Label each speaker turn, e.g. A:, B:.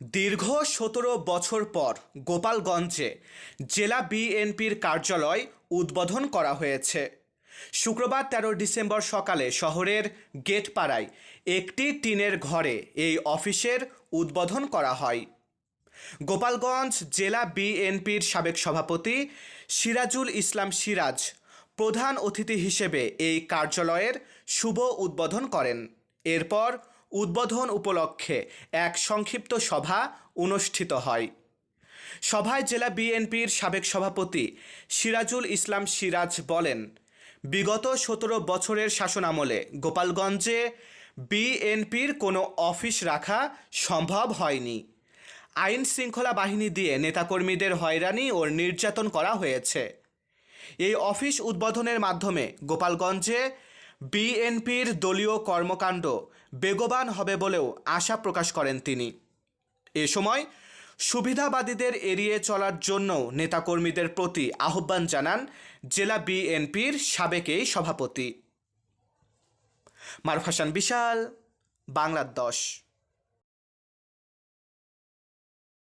A: দীর্ঘ সতেরো বছর পর গোপালগঞ্জে জেলা বিএনপির কার্যালয় উদ্বোধন করা হয়েছে। শুক্রবার তেরো ডিসেম্বর সকালে শহরের গেটপাড়ায় একটি টিনের ঘরে এই অফিসের উদ্বোধন করা হয়। গোপালগঞ্জ জেলা বিএনপির সাবেক সভাপতি সিরাজুল ইসলাম সিরাজ প্রধান অতিথি হিসেবে এই কার্যালয়ের শুভ উদ্বোধন করেন। এরপর উদ্বোধন উপলক্ষে এক সংক্ষিপ্ত সভা অনুষ্ঠিত হয়। সভায় জেলা বিএনপির সাবেক সভাপতি সিরাজুল ইসলাম সিরাজ বলেন, বিগত সতেরো বছরের শাসনামলে গোপালগঞ্জে বিএনপির কোনো অফিস রাখা সম্ভব হয়নি। আইন শৃঙ্খলা বাহিনী দিয়ে নেতাকর্মীদের হয়রানি ও নির্যাতন করা হয়েছে। এই অফিস উদ্বোধনের মাধ্যমে গোপালগঞ্জে বিএনপির দলীয় কর্মকাণ্ড বেগবান হবে বলেও আশা প্রকাশ করেন তিনি। এ সময় সুবিধাবাদীদের এড়িয়ে চলার জন্য নেতাকর্মীদের প্রতি আহ্বান জানান জেলা বিএনপির সাবেক এই সভাপতি। মারফাসান বিশাল বাংলার দশ।